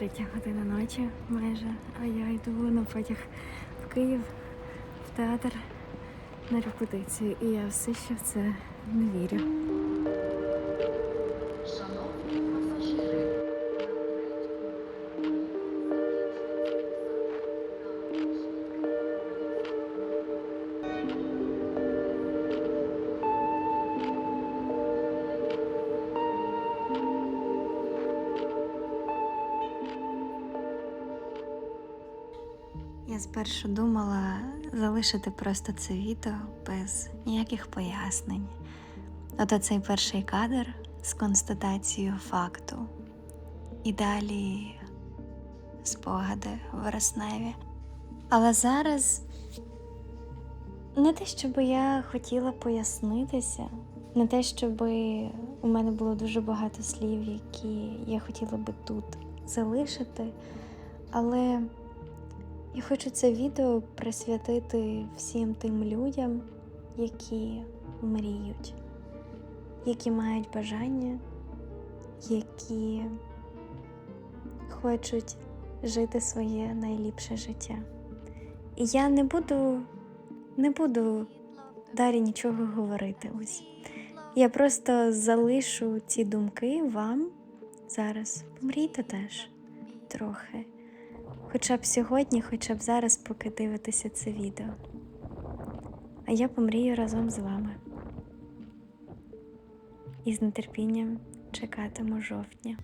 Третя година ночі майже, а я йду на потяг в Київ, в театр на репетицію. І я все ще в це не вірю. Я спершу думала залишити просто це відео без ніяких пояснень. От оцей перший кадр з констатацією факту. І далі спогади вересневі. Але зараз не те, щоб я хотіла пояснитися, не те, щоб у мене було дуже багато слів, які я хотіла би тут залишити, але я хочу це відео присвятити всім тим людям, які мріють, які мають бажання, які хочуть жити своє найліпше життя. І я не буду, не буду далі нічого говорити. Ось. Я просто залишу ці думки вам зараз. Помрійте теж трохи. Хоча б сьогодні, хоча б зараз, поки дивитеся це відео. А я помрію разом з вами. І з нетерпінням чекатиму жовтня.